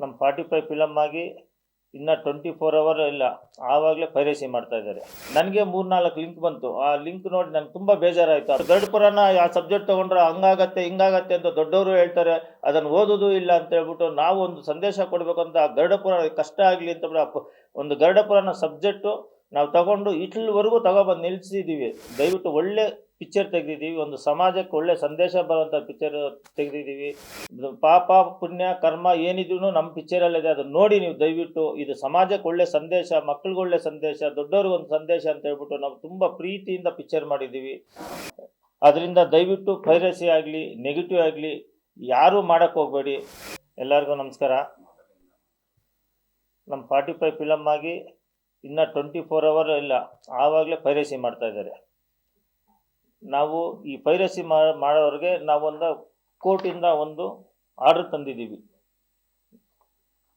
ನಮ್ಮ forty five film ಆಗಿ ಇನ್ನು ಟ್ವೆಂಟಿ ಫೋರ್ ಅವರ್ ಇಲ್ಲ. ಆವಾಗಲೇ ಪೈರೇಸಿ ಮಾಡ್ತಾ ಇದ್ದಾರೆ. ನನಗೆ ಮೂರ್ನಾಲ್ಕು ಲಿಂಕ್ ಬಂತು. ಆ ಲಿಂಕ್ ನೋಡಿ ನನಗೆ ತುಂಬ ಬೇಜಾರಾಯಿತು. ಅದು ಗರುಡ ಪುರಾಣ ಆ ಸಬ್ಜೆಕ್ಟ್ ತೊಗೊಂಡ್ರೆ ಹಂಗಾಗತ್ತೆ, ಹಿಂಗಾಗತ್ತೆ ಅಂತ ದೊಡ್ಡವರು ಹೇಳ್ತಾರೆ. ಅದನ್ನು ಓದೋದು ಇಲ್ಲ ಅಂತ ಹೇಳ್ಬಿಟ್ಟು ನಾವು ಒಂದು ಸಂದೇಶ ಕೊಡಬೇಕಂತ ಆ ಗರುಡ ಪುರಾಣ, ಕಷ್ಟ ಆಗಲಿ ಅಂತ ಒಂದು ಗರುಡ ಪುರಾಣ ಸಬ್ಜೆಕ್ಟು ನಾವು ತಗೊಂಡು ಇಟ್ಲವರೆಗೂ ತಗೊಬಂದು ನಿಲ್ಲಿಸಿದ್ದೀವಿ ದಯವಿಟ್ಟು ಒಳ್ಳೆ ಪಿಕ್ಚರ್ ತೆಗೆದಿದ್ದೀವಿ, ಒಂದು ಸಮಾಜಕ್ಕೆ ಒಳ್ಳೆ ಸಂದೇಶ ಬರುವಂಥ ಪಿಕ್ಚರ್ ತೆಗೆದಿದ್ದೀವಿ. ಪಾಪ, ಪುಣ್ಯ, ಕರ್ಮ ಏನಿದ್ರು ನಮ್ಮ ಪಿಕ್ಚರಲ್ಲಿದೆ ಅದನ್ನು ನೋಡಿ ನೀವು ದಯವಿಟ್ಟು, ಇದು ಸಮಾಜಕ್ಕೆ ಒಳ್ಳೆ ಸಂದೇಶ ಮಕ್ಕಳಿಗೊಳ್ಳೆ ಸಂದೇಶ, ದೊಡ್ಡವ್ರಿಗೆ ಒಂದು ಸಂದೇಶ ಅಂತ ಹೇಳ್ಬಿಟ್ಟು ನಾವು ತುಂಬ ಪ್ರೀತಿಯಿಂದ ಪಿಕ್ಚರ್ ಮಾಡಿದ್ದೀವಿ. ಅದರಿಂದ ದಯವಿಟ್ಟು ಪೈರಸಿ ಆಗಲಿ ನೆಗೆಟಿವ್ ಆಗಲಿ, ಯಾರೂ ಮಾಡೋಕ್ಕೆ ಹೋಗಬೇಡಿ. ಎಲ್ಲರಿಗೂ ನಮಸ್ಕಾರ. ನಮ್ಮ ಫಾರ್ಟಿ ಫೈವ್ ಫಿಲಮ್ ಆಗಿ ಇನ್ನೂ ಟ್ವೆಂಟಿ ಫೋರ್ ಅವರ್ ಇಲ್ಲ, ಆವಾಗಲೇ ಪೈರಸಿ ಮಾಡ್ತಾ ಇದ್ದಾರೆ. ನಾವು ಈ ಪೈರಸಿ ಮಾಡೋರಿಗೆ ನಾವೊಂದು ಕೋರ್ಟಿಂದ ಒಂದು ಆರ್ಡರ್ ತಂದಿದ್ದೀವಿ.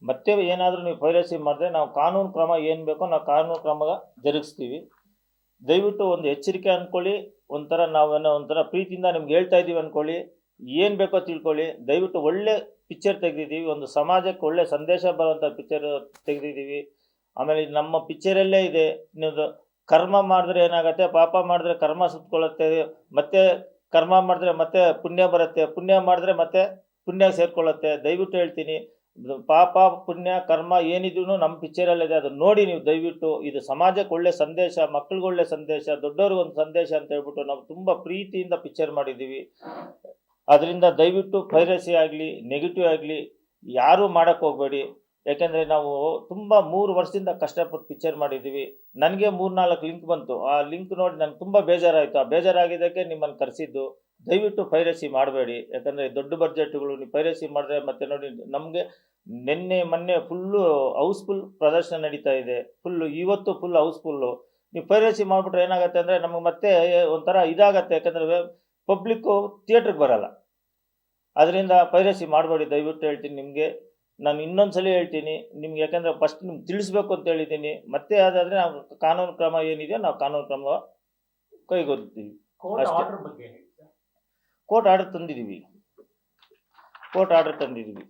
ಮತ್ತೆ ಏನಾದರೂ ನೀವು ಪೈರಸಿ ಮಾಡಿದ್ರೆ ನಾವು ಕಾನೂನು ಕ್ರಮ ಏನು ಬೇಕೋ ನಾವು ಕಾನೂನು ಕ್ರಮ ಜರುಗಿಸ್ತೀವಿ. ದಯವಿಟ್ಟು ಒಂದು ಎಚ್ಚರಿಕೆ ಅಂದ್ಕೊಳ್ಳಿ ಒಂಥರ ನಾವೇನೋ ಒಂಥರ ಪ್ರೀತಿಯಿಂದ ನಿಮ್ಗೆ ಹೇಳ್ತಾ ಇದ್ದೀವಿ ಅಂದ್ಕೊಳ್ಳಿ ಏನು ಬೇಕೋ ತಿಳ್ಕೊಳ್ಳಿ. ದಯವಿಟ್ಟು ಒಳ್ಳೆ ಪಿಕ್ಚರ್ ತೆಗೆದಿದ್ದೀವಿ. ಒಂದು ಸಮಾಜಕ್ಕೆ ಒಳ್ಳೆ ಸಂದೇಶ ಬರುವಂಥ ಪಿಕ್ಚರ್ ತೆಗೆದಿದ್ದೀವಿ. ಆಮೇಲೆ ನಮ್ಮ ಪಿಕ್ಚರಲ್ಲೇ ಇದೆ. ನೀವು ಕರ್ಮ ಮಾಡಿದ್ರೆ ಏನಾಗುತ್ತೆ? ಪಾಪ ಮಾಡಿದ್ರೆ ಕರ್ಮ ಸುತ್ಕೊಳ್ಳುತ್ತೆ. ಮತ್ತೆ ಕರ್ಮ ಮಾಡಿದ್ರೆ ಮತ್ತೆ ಪುಣ್ಯ ಬರುತ್ತೆ. ಪುಣ್ಯ ಮಾಡಿದ್ರೆ ಮತ್ತೆ ಪುಣ್ಯ ಸೇರ್ಕೊಳ್ಳುತ್ತೆ. ದಯವಿಟ್ಟು ಹೇಳ್ತೀನಿ, ಪಾಪ, ಪುಣ್ಯ, ಕರ್ಮ ಏನಿದ್ರು ನಮ್ಮ ಪಿಕ್ಚರಲ್ಲಿದೆ ಅದನ್ನ ನೋಡಿ ನೀವು ದಯವಿಟ್ಟು. ಇದು ಸಮಾಜಕ್ಕೆ ಒಳ್ಳೆ ಸಂದೇಶ ಮಕ್ಳಿಗೊಳ್ಳೆ ಸಂದೇಶ, ದೊಡ್ಡವ್ರಿಗೆ ಒಂದು ಸಂದೇಶ ಅಂತ ಹೇಳ್ಬಿಟ್ಟು ನಾವು ತುಂಬ ಪ್ರೀತಿಯಿಂದ ಪಿಕ್ಚರ್ ಮಾಡಿದ್ದೀವಿ. ಅದರಿಂದ ದಯವಿಟ್ಟು ಪೈರಸಿ ಆಗಲಿ ನೆಗೆಟಿವ್ ಆಗಲಿ, ಯಾರೂ ಮಾಡೋಕ್ಕೆ ಹೋಗಬೇಡಿ. ಯಾಕೆಂದರೆ ನಾವು ತುಂಬ ಮೂರು ವರ್ಷದಿಂದ ಕಷ್ಟಪಟ್ಟು ಪಿಕ್ಚರ್ ಮಾಡಿದ್ದೀವಿ. ನನಗೆ ಮೂರ್ನಾಲ್ಕು ಲಿಂಕ್ ಬಂತು. ಆ ಲಿಂಕ್ ನೋಡಿ ನನಗೆ ತುಂಬ ಬೇಜಾರಾಯಿತು. ಆ ಬೇಜಾರಾಗಿದ್ದಕ್ಕೆ ನಿಮ್ಮನ್ನು ಕರೆಸಿದ್ದು. ದಯವಿಟ್ಟು ಪೈರಸಿ ಮಾಡಬೇಡಿ. ಯಾಕಂದರೆ ದೊಡ್ಡ ಬಜೆಟ್ಗಳು ನೀವು ಪೈರಸಿ ಮಾಡಿದ್ರೆ ಮತ್ತೆ ನೋಡಿ ನಮಗೆ ನಿನ್ನೆ, ಮೊನ್ನೆ ಫುಲ್ಲು ಹೌಸ್ಫುಲ್ ಪ್ರದರ್ಶನ ನಡೀತಾ ಇದೆ. ಫುಲ್ಲು ಇವತ್ತು ಫುಲ್ ಹೌಸ್ಫುಲ್ಲು ನೀವು ಪೈರಸಿ ಮಾಡಿಬಿಟ್ರೆ ಏನಾಗುತ್ತೆ ಅಂದರೆ ನಮಗೆ ಮತ್ತೆ ಒಂಥರ ಇದಾಗತ್ತೆ. ಯಾಕಂದರೆ ಪಬ್ಲಿಕ್ಕು ಥಿಯೇಟ್ರಿಗೆ ಬರಲ್ಲ. ಅದರಿಂದ ಪೈರಸಿ ಮಾಡಬೇಡಿ. ದಯವಿಟ್ಟು ಹೇಳ್ತೀನಿ ನಿಮಗೆ. ನಾನು ಇನ್ನೊಂದ್ಸಲ ಹೇಳ್ತೀನಿ ನಿಮ್ಗೆ ಯಾಕಂದರೆ ಫಸ್ಟ್ ನಿಮ್ಗೆ ತಿಳಿಸ್ಬೇಕು ಅಂತ ಹೇಳಿದ್ದೀನಿ. ಮತ್ತೆ ಅದಾದರೆ ನಾವು ಕಾನೂನು ಕ್ರಮ ಏನಿದೆ ನಾವು ಕಾನೂನು ಕ್ರಮ ಕೈಗೊಳ್ತೀವಿ. ಕೋರ್ಟ್ ಅಷ್ಟೇ. ಆರ್ಡರ್ ಬಗ್ಗೆ ಹೇಳಿ ಕೋರ್ಟ್ ಆರ್ಡರ್ ತಂದಿದ್ದೀವಿ ಕೋರ್ಟ್ ಆರ್ಡರ್ ತಂದಿದ್ದೀವಿ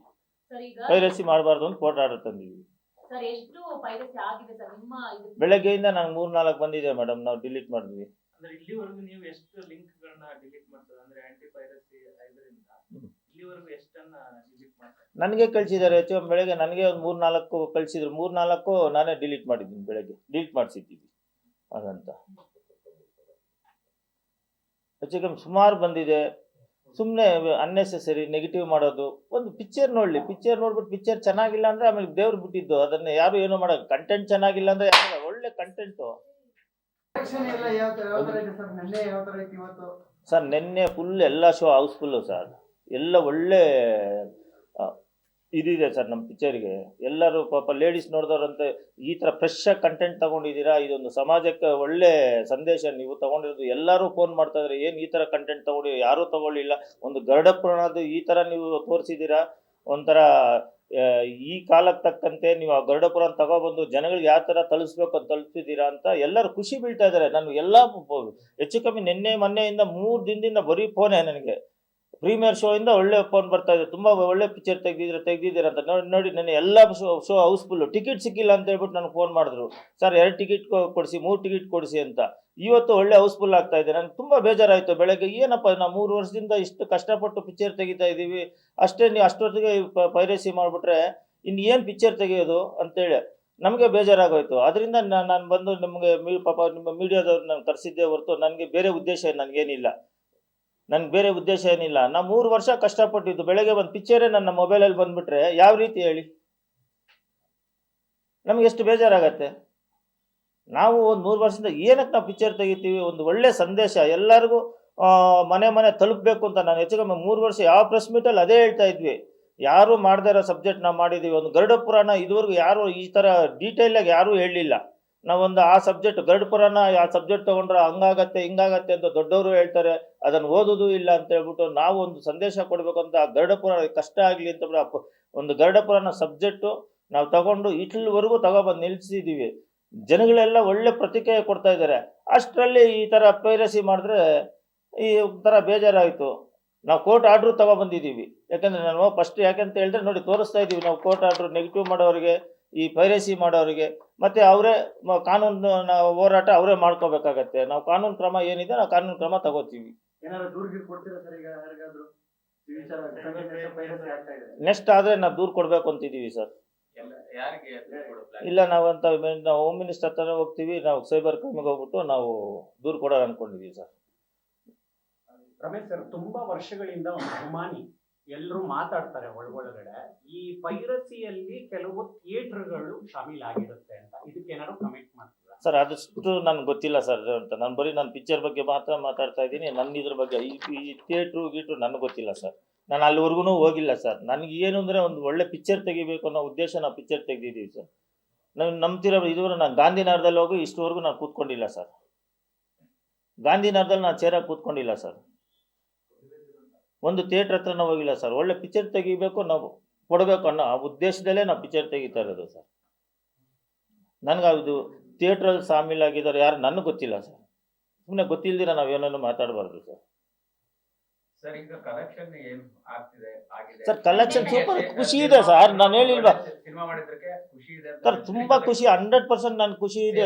ಸರ್ ಈಗ ಪೈರಸಿ ಮಾಡಬಾರ್ದು ಅಂತ ಕೋರ್ಟ್ ಆರ್ಡರ್ ತಂದಿದ್ದೀವಿ ಸರ್ ಎಷ್ಟು ಪೈರಸಿ ಆಗಿದೆ ಸರ್ ನಿಮ್ಮ ಇದು ಬೆಳಗ್ಗೆಯಿಂದ ನಾನು ಮೂರು ನಾಲ್ಕು ಬಂದಿದೆ ಮೇಡಮ್ ನಾವು ಡಿಲೀಟ್ ಮಾಡಿದ್ವಿ. ನನಗೆ ಕಳಿಸಿದ್ದಾರೆ ಹೆಚ್ಚು ಬೆಳಗ್ಗೆ ನನಗೆ ಒಂದು ಮೂರು ನಾಲ್ಕು ಕಳಿಸಿದ್ರು. ಮೂರು ನಾಲ್ಕು ನಾನೇ ಡಿಲೀಟ್ ಮಾಡಿದ್ದೀನಿ ಬೆಳಗ್ಗೆ. ಡಿಲೀಟ್ ಮಾಡಿಸಿದ್ದೀನಿ ಅದಂತ. ಹೆಚ್ಚು ಕಮ್ಮಿ ಸುಮಾರು ಬಂದಿದೆ. ಸುಮ್ಮನೆ ಅನ್ನೆಸೆಸರಿ ನೆಗೆಟಿವ್ ಮಾಡೋದು. ಒಂದು ಪಿಕ್ಚರ್ ನೋಡಲಿ. ಪಿಕ್ಚರ್ ನೋಡ್ಬಿಟ್ಟು ಪಿಕ್ಚರ್ ಚೆನ್ನಾಗಿಲ್ಲ ಅಂದರೆ ಆಮೇಲೆ ದೇವ್ರು ಬಿಟ್ಟಿದ್ದು. ಅದನ್ನು ಯಾರು ಏನು ಮಾಡೋದು ಕಂಟೆಂಟ್ ಚೆನ್ನಾಗಿಲ್ಲ ಅಂದರೆ ಒಳ್ಳೆ ಕಂಟೆಂಟು ಸರ್? ನಿನ್ನೆ ಫುಲ್ ಎಲ್ಲ ಶೋ ಹೌಸ್ಫುಲ್ಲು ಸರ್ ಎಲ್ಲ ಒಳ್ಳೆ ಇದಿದೆ ಸರ್ ನಮ್ಮ ಪಿಕ್ಚರ್ಗೆ. ಎಲ್ಲರೂ ಪಾಪ ಲೇಡೀಸ್ ನೋಡಿದವ್ರಂತೆ, ಈ ಥರ ಫ್ರೆಶ್ ಆಗಿ ಕಂಟೆಂಟ್ ತಗೊಂಡಿದ್ದೀರಾ? ಇದೊಂದು ಸಮಾಜಕ್ಕೆ ಒಳ್ಳೆ ಸಂದೇಶ. ನೀವು ತಗೊಂಡಿರೋದು ಎಲ್ಲರೂ ಫೋನ್ ಮಾಡ್ತಾ ಇದ್ದಾರೆ ಏನು ಈ ಥರ ಕಂಟೆಂಟ್ ತಗೊಂಡು, ಯಾರೂ ತಗೊಳ್ಳಿಲ್ಲ. ಒಂದು ಗರುಡ ಪುರಾಣದ್ದು ಈ ಥರ ನೀವು ತೋರಿಸಿದ್ದೀರಾ? ಒಂಥರ ಈ ಕಾಲಕ್ಕೆ ತಕ್ಕಂತೆ ನೀವು ಆ ಗರುಡ ತಗೊಬಂದು ಜನಗಳಿಗೆ ಯಾವ ಥರ ತಲುಪಿಸ್ಬೇಕು ಅಂತ ತಲುಪಿಸಿದ್ದೀರಾ ಅಂತ ಎಲ್ಲರೂ ಖುಷಿ ಬೀಳ್ತಾ ಇದ್ದಾರೆ ನಾನು ಎಲ್ಲ, ಹೆಚ್ಚು ಕಮ್ಮಿ ನಿನ್ನೆ, ಮೊನ್ನೆಯಿಂದ ಮೂರು ದಿನದಿಂದ ಬರೀ ಫೋನೇ ನನಗೆ. ಪ್ರೀಮಿಯರ್ ಶೋ ಇಂದ ಒಳ್ಳೆ ಫೋನ್ ಬರ್ತಾ ಇದೆ. ತುಂಬಾ ಒಳ್ಳೆ ಪಿಕ್ಚರ್ ತೆಗ್ದಿದ್ರೆ ತೆಗ್ದಿದ್ದೀರಾ ಅಂತ ನೋಡಿ ನೋಡಿ ನನ್ನ ಎಲ್ಲ ಶೋ ಹೌಸ್ಫುಲ್ ಟಿಕೆಟ್ ಸಿಕ್ಕಿಲ್ಲ ಅಂತ ಹೇಳ್ಬಿಟ್ಟು ನನಗೆ ಫೋನ್ ಮಾಡಿದ್ರು. ಸರ್, ಎರಡು ಟಿಕೆಟ್ ಕೊಡಿಸಿ, ಮೂರು ಟಿಕೆಟ್ ಕೊಡಿಸಿ ಅಂತ. ಇವತ್ತು ಒಳ್ಳೆ ಹೌಸ್ಫುಲ್ ಆಗ್ತಾ ಇದೆ. ನನಗೆ ತುಂಬ ಬೇಜಾರಾಯಿತು. ಬೆಳಗ್ಗೆ ಏನಪ್ಪ ನಾವು ಮೂರು ವರ್ಷದಿಂದ ಇಷ್ಟು ಕಷ್ಟಪಟ್ಟು ಪಿಕ್ಚರ್ ತೆಗಿತಾ ಇದ್ದೀವಿ. ಅಷ್ಟೇ ನೀವು ಅಷ್ಟೊತ್ತಿಗೆ ಪೈರಸಿ ಮಾಡಿಬಿಟ್ರೆ ಇನ್ನು ಏನು ಪಿಕ್ಚರ್ ತೆಗೆಯೋದು ಅಂತೇಳಿ ನಮಗೆ ಬೇಜಾರಾಗೋಯ್ತು. ಅದರಿಂದ ನಾನು ಬಂದು ನಿಮಗೆ ಪಾಪ ನಿಮ್ಮ ಮೀಡಿಯಾದವ್ರು ನಾನು ಕರೆಸಿದ್ದೆ ಹೊರತು ನನಗೆ ಬೇರೆ ಉದ್ದೇಶ ನನಗೇನಿಲ್ಲ. ನನ್ಗೆ ಬೇರೆ ಉದ್ದೇಶ ಏನಿಲ್ಲ. ನಾ ಮೂರು ವರ್ಷ ಕಷ್ಟಪಟ್ಟಿದ್ದು. ಬೆಳಗ್ಗೆ ಒಂದು ಪಿಕ್ಚರೇ ನನ್ನ ಮೊಬೈಲಲ್ಲಿ ಬಂದ್ಬಿಟ್ರೆ ಯಾವ ರೀತಿ ಹೇಳಿ? ನಮ್ಗೆ ಎಷ್ಟು ಬೇಜಾರಾಗತ್ತೆ? ನಾವು ಒಂದು ಮೂರು ವರ್ಷದಿಂದ ಏನಕ್ಕೆ ನಾವು ಪಿಕ್ಚರ್ ತೆಗಿತೀವಿ? ಒಂದು ಒಳ್ಳೆ ಸಂದೇಶ. ಎಲ್ಲರಿಗೂ ಮನೆ ಮನೆ ತಲುಪಬೇಕು ಅಂತ ನಾನು ಹೆಚ್ಚು ಕಮ್ಮಿ ಮೂರು ವರ್ಷ ಯಾವ ಪ್ರೆಸ್ ಮೀಟಲ್ಲಿ ಅದೇ ಹೇಳ್ತಾ ಇದ್ವಿ. ಯಾರು ಮಾಡದೇ ಇರೋ ಸಬ್ಜೆಕ್ಟ್ ನಾವು ಮಾಡಿದ್ದೀವಿ ಒಂದು ಗರುಡ ಪುರಾಣ ಇದುವರೆಗೂ ಯಾರು ಈ ಥರ ಡೀಟೇಲಾಗಿ ಯಾರೂ ಹೇಳಲಿಲ್ಲ. ನಾವೊಂದು ಆ ಸಬ್ಜೆಕ್ಟ್ ಗರುಡ ಪುರಾಣ, ಆ ಸಬ್ಜೆಕ್ಟ್ ತಗೊಂಡ್ರೆ ಹಂಗಾಗತ್ತೆ, ಹಿಂಗಾಗತ್ತೆ ಅಂತ ದೊಡ್ಡವರು ಹೇಳ್ತಾರೆ. ಅದನ್ನು ಓದೋದು ಇಲ್ಲ ಅಂತ ಹೇಳ್ಬಿಟ್ಟು ನಾವು ಒಂದು ಸಂದೇಶ ಕೊಡಬೇಕು ಅಂತ ಆ ಗರುಡ ಕಷ್ಟ ಆಗಲಿ ಅಂತ ಒಂದು ಗರುಡ ಪುರಾಣ ಸಬ್ಜೆಕ್ಟು ನಾವು ತಗೊಂಡು ಇಟ್ಲವರೆಗೂ ತಗೊಬಂದು ನಿಲ್ಲಿಸಿದ್ದೀವಿ ಜನಗಳೆಲ್ಲ ಒಳ್ಳೆ ಪ್ರತಿಕ್ರಿಯೆ ಕೊಡ್ತಾ ಇದ್ದಾರೆ. ಅಷ್ಟರಲ್ಲಿ ಈ ಥರ ಪೈರಸಿ ಮಾಡಿದ್ರೆ ಈ ಥರ ಬೇಜಾರಾಯಿತು. ನಾವು ಕೋರ್ಟ್ ಆರ್ಡ್ರು ತಗೊಬಂದಿದ್ದೀವಿ ಯಾಕಂದರೆ ನಾನು ಫಸ್ಟ್ ಯಾಕಂತ ಹೇಳಿದ್ರೆ ನೋಡಿ, ತೋರಿಸ್ತಾ ಇದ್ದೀವಿ ನಾವು ಕೋರ್ಟ್ ಆರ್ಡ್ರು ನೆಗೆಟಿವ್ ಮಾಡೋರಿಗೆ, ಈ ಪೈರಸಿ ಮಾಡೋರಿಗೆ. ಮತ್ತೆ ಅವರೇ ಕಾನೂನು ನಾವು ಹೋರಾಟ ಅವರೇ ಮಾಡ್ಕೋಬೇಕಾಗತ್ತೆ. ನಾವು ಕಾನೂನು ಕ್ರಮ ಏನಿದೆ ನಾವು ಕಾನೂನು ಕ್ರಮ ತಗೋತೀವಿ. ನೆಕ್ಸ್ಟ್ ಆದರೆ ನಾವು ದೂರು ಕೊಡಬೇಕು ಅಂತಿದ್ದೀವಿ ಸರ್? ಇಲ್ಲ ನಾವಂತ ನಾವು ಹೋಮ್ ಮಿನಿಸ್ಟರ್ ಹತ್ರ ಹೋಗ್ತೀವಿ ನಾವು ಸೈಬರ್ ಕ್ರೈಮ್ಗೆ ಹೋಗ್ಬಿಟ್ಟು ನಾವು ದೂರು ಕೊಡೋಣ ಅನ್ಕೊಂಡಿದ್ದೀವಿ ಸರ್. ರಮೇಶ್ ಸರ್ ತುಂಬಾ ವರ್ಷಗಳಿಂದ ಒಂದು ಅಭಿಮಾನಿ ಎಲ್ಲರೂ ಮಾತಾಡ್ತಾರೆ ಒಳಗೊಳಗಡೆ. ಈ ಪೈರಸಿಯಲ್ಲಿ ಕೆಲವು ಥಿಯೇಟರ್ಗಳು ಶಾಮೀಲಾಗಿರುತ್ತೆ ಅಂತ. ಇದಕ್ಕೆ ಏನಾದ್ರು ಕಮೆಂಟ್ ಮಾಡ್ತಾರೆ? ಸರ್ ಅದಷ್ಟು ನನ್ಗೆ ಗೊತ್ತಿಲ್ಲ ಸರ್ ಅಂತ. ನಾನು ಬರೀ ನಾನು ಪಿಕ್ಚರ್ ಬಗ್ಗೆ ಮಾತ್ರ ಮಾತಾಡ್ತಾ ಇದ್ದೀನಿ. ನನ್ನ ಇದ್ರ ಬಗ್ಗೆ ಈ ಈ ಥಿಯೇಟ್ರು ಗೀಟ್ರು ನನಗೆ ಗೊತ್ತಿಲ್ಲ ಸರ್. ನಾನು ಅಲ್ಲಿವರೆಗೂ ಹೋಗಿಲ್ಲ ಸರ್. ನನಗೆ ಏನು ಅಂದರೆ ಒಂದು ಒಳ್ಳೆ ಪಿಕ್ಚರ್ ತೆಗಿಬೇಕು ಅನ್ನೋ ಉದ್ದೇಶ ನಾವು ಪಿಕ್ಚರ್ ತೆಗೆದಿದ್ದೀವಿ ಸರ್. ನಾನು, ನಂಬ್ತಿರೋ ಇದುವರೆ ನಾನು ಗಾಂಧಿನಗರದಲ್ಲಿ ಹೋಗಿ ಇಷ್ಟುವರೆಗೂ ನಾನು ಕೂತ್ಕೊಂಡಿಲ್ಲ ಸರ್. ಗಾಂಧಿನಗರದಲ್ಲಿ ನಾನು ಚೇರಾಗಿ ಕೂತ್ಕೊಂಡಿಲ್ಲ ಸರ್. ಒಂದು ಥಿಯೇಟ್ರ್ ಹತ್ರ ನಾವು ಹೋಗಿಲ್ಲ ಸರ್. ಒಳ್ಳೆ ಪಿಕ್ಚರ್ ತೆಗಿಬೇಕು, ನಾವು ಕೊಡಬೇಕು ಅನ್ನೋ ಆ ಉದ್ದೇಶದಲ್ಲೇ ನಾವು ಪಿಕ್ಚರ್ ತೆಗಿತಾ ಇರೋದು ಸರ್. ನನಗೆ ಅದು ಥಿಯೇಟ್ರಲ್ಲಿ ಸಾಮೀಲಾಗಿದ್ದಾರೆ ಯಾರು? ನನಗೆ ಗೊತ್ತಿಲ್ಲ ಸರ್. ಸುಮ್ಮನೆ ಗೊತ್ತಿಲ್ಲದಿರ ನಾವು ಏನನ್ನು ಮಾತಾಡಬಾರ್ದು ಸರ್. ಸರ್ ಕಲೆಕ್ಷನ್ ಸೂಪರ್ ಖುಷಿ ಇದೆ ಸರ್ ನಾನು ಹೇಳಿಲ್ವಾ? ಸರ್ ತುಂಬಾ ಖುಷಿ ಹಂಡ್ರೆಡ್ ಪರ್ಸೆಂಟ್ ನಾನು ಖುಷಿ ಇದೆ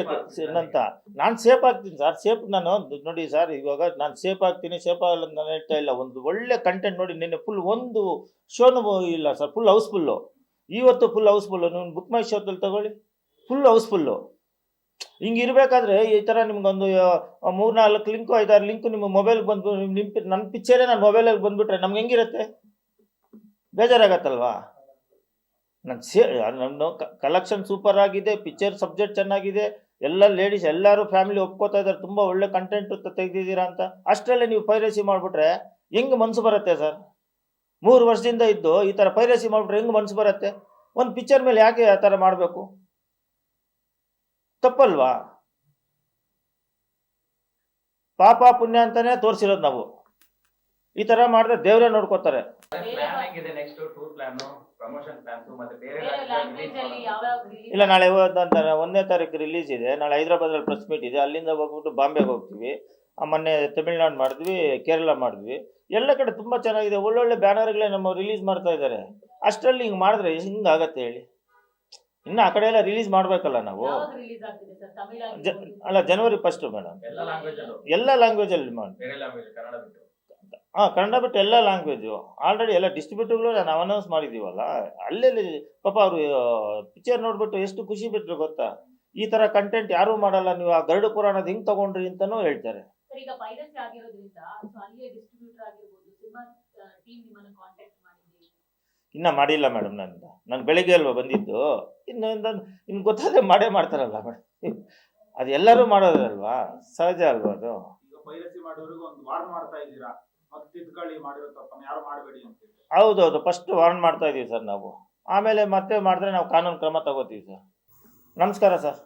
ಅಂತ ನಾನು ಸೇಫ್ ಆಗ್ತೀನಿ ಸರ್ ಸೇಫ್ ನಾನು ನೋಡಿ ಸರ್ ಇವಾಗ ನಾನು ಸೇಫ್ ಆಗ್ತೀನಿ ಸೇಫ್ ಆಗಲ್ಲ ಅಂತ ನಾನು ಹೇಳ್ತಾ ಇಲ್ಲ. ಒಂದು ಒಳ್ಳೆ ಕಂಟೆಂಟ್ ನೋಡಿ ನಿನ್ನೆ ಫುಲ್ ಒಂದು ಶೋನು ಇಲ್ಲ ಸರ್ ಫುಲ್ ಹೌಸ್ಫುಲ್ಲು ಇವತ್ತು ಫುಲ್ ಹೌಸ್ಫುಲ್ಲು ನೀವು ಬುಕ್ ಮೈ ಶೋದಲ್ಲಿ ತಗೊಳ್ಳಿ. ಫುಲ್ ಹೌಸ್ಫುಲ್ಲು ಹಿಂಗೆ ಇರಬೇಕಾದ್ರೆ ಈ ಥರ ನಿಮ್ಗೊಂದು ಮೂರ್ನಾಲ್ಕು ಲಿಂಕು ಐದಾರು ಲಿಂಕು ನಿಮ್ಮ ಮೊಬೈಲ್ಗೆ ಬಂದು ನಿಮ್ಮ ನನ್ನ ಪಿಕ್ಚರೇ ನನ್ನ ಮೊಬೈಲಲ್ಲಿ ಬಂದ್ಬಿಟ್ರೆ ನಮ್ಗೆ ಹೆಂಗಿರುತ್ತೆ? ಬೇಜಾರಾಗತ್ತಲ್ವಾ? ನನ್ನ ಸೇ ನನ್ನ ಕಲೆಕ್ಷನ್ ಸೂಪರ್ ಆಗಿದೆ ಪಿಕ್ಚರ್ ಸಬ್ಜೆಕ್ಟ್ ಚೆನ್ನಾಗಿದೆ, ಎಲ್ಲ ಲೇಡೀಸ್ ಎಲ್ಲರೂ ಫ್ಯಾಮಿಲಿ ಒಪ್ಕೋತಾ ಇದ್ದಾರೆ ತುಂಬ ಒಳ್ಳೆ ಕಂಟೆಂಟ್ ತೆಗೆದಿದ್ದೀರಾ ಅಂತ. ಅಷ್ಟರಲ್ಲೇ ನೀವು ಪೈರಸಿ ಮಾಡಿಬಿಟ್ರೆ ಹೆಂಗ್ ಮನ್ಸು ಬರುತ್ತೆ ಸರ್? ಮೂರು ವರ್ಷದಿಂದ ಇದ್ದು ಈ ಥರ ಪೈರಸಿ ಮಾಡಿಬಿಟ್ರೆ ಹೆಂಗೆ ಮನ್ಸು ಬರುತ್ತೆ? ಒಂದು ಪಿಕ್ಚರ್ ಮೇಲೆ ಯಾಕೆ ಆ ಥರ ಮಾಡಬೇಕು? ತಪ್ಪಲ್ವಾ? ಪಾಪ ಪುಣ್ಯ ಅಂತಾನೆ ತೋರಿಸಿರೋದು ನಾವು. ಈ ತರ ಮಾಡಿದ್ರೆ ದೇವರೇ ನೋಡ್ಕೋತಾರೆ. ಪ್ಲಾನ್ ಹೆಂಗಿದೆ next tour plan promotion plans ಮತ್ತೆ ಬೇರೆ ಬೇರೆ ಅಲ್ಲಿ ಯಾವ ಇಲ್ಲ ನಾಳೆ ಒಂದನೇ ತಾರೀಕು ರಿಲೀಸ್ ಇದೆ. ನಾಳೆ ಹೈದ್ರಾಬಾದಲ್ಲಿ ಪ್ರೆಸ್ ಮೀಟ್ ಇದೆ. ಅಲ್ಲಿಂದ ಹೋಗ್ಬಿಟ್ಟು ಬಾಂಬೆಗೆ ಹೋಗ್ತೀವಿ. ಆ ಮೊನ್ನೆ ತಮಿಳ್ನಾಡು ಮಾಡಿದ್ವಿ ಕೇರಳ ಮಾಡಿದ್ವಿ. ಎಲ್ಲ ಕಡೆ ತುಂಬ ಚೆನ್ನಾಗಿದೆ. ಒಳ್ಳೊಳ್ಳೆ ಬ್ಯಾನರ್ಗಳೇ ನಮ್ಮ ರಿಲೀಸ್ ಮಾಡ್ತಾ ಇದ್ದಾರೆ. ಅಷ್ಟರಲ್ಲಿ ಹಿಂಗೆ ಮಾಡಿದ್ರೆ ಹಿಂಗಾಗತ್ತೆ ಹೇಳಿ? ಇನ್ನು ಆ ಕಡೆ ಎಲ್ಲ ರಿಲೀಸ್ ಮಾಡಬೇಕಲ್ಲ ನಾವು? ಯಾವಾಗ ರಿಲೀಸ್ ಆಗ್ತಿದೆ ಸರ್? ತಮಿಳ್ ಜ- ಅಲ್ಲ ಜನವರಿ ಫಸ್ಟ್ ಮೇಡಮ್ ಎಲ್ಲ ಲ್ಯಾಂಗ್ವೇಜ್ ಅಲ್ಲಿ. ಎಲ್ಲ ಲ್ಯಾಂಗ್ವೇಜಲ್ಲಿ ಹಾಂ ಕನ್ನಡ ಬಿಟ್ಟು ಎಲ್ಲ ಲ್ಯಾಂಗ್ವೇಜು ಆಲ್ರೆಡಿ ಎಲ್ಲ ಡಿಸ್ಟ್ರಿಬ್ಯೂಟರ್ಗಳು ನಾವು ಅನೌನ್ಸ್ ಮಾಡಿದ್ದೀವಲ್ಲ ಅಲ್ಲೆಲ್ಲಿ ಪಾಪ ಅವರು ಪಿಕ್ಚರ್ ನೋಡ್ಬಿಟ್ಟು ಎಷ್ಟು ಖುಷಿ ಬಿಟ್ಟರು ಗೊತ್ತಾ? ಈ ಥರ ಕಂಟೆಂಟ್ ಯಾರೂ ಮಾಡಲ್ಲ. ನೀವು ಆ ಗರುಡ ಪುರಾಣದ ಹಿಂಗೆ ತಗೊಂಡ್ರಿ ಅಂತಲೂ ಹೇಳ್ತಾರೆ. ಇನ್ನೂ ಮಾಡಿಲ್ಲ ಮೇಡಮ್ ನನ್ನ ನಾನು ಬೆಳಿಗ್ಗೆ ಅಲ್ವಾ ಬಂದಿದ್ದು? ಇನ್ನು ನಿಮ್ಗೆ ಇನ್ನು ಗೊತ್ತಾದ್ರೆ ಮಾಡೇ ಮಾಡ್ತಾರಲ್ಲ ಮೇಡಮ್ ಅದು ಎಲ್ಲರೂ ಮಾಡೋದಲ್ವಾ? ಸಹಜ ಅಲ್ವಾ ಅದು? ಹೌದೌದು ಫಸ್ಟ್ ವಾರ್ನ್ ಮಾಡ್ತಾ ಇದೀವಿ ಸರ್ ನಾವು. ಆಮೇಲೆ ಮತ್ತೆ ಮಾಡಿದ್ರೆ ನಾವು ಕಾನೂನು ಕ್ರಮ ತಗೋತೀವಿ ಸರ್. ನಮಸ್ಕಾರ ಸರ್.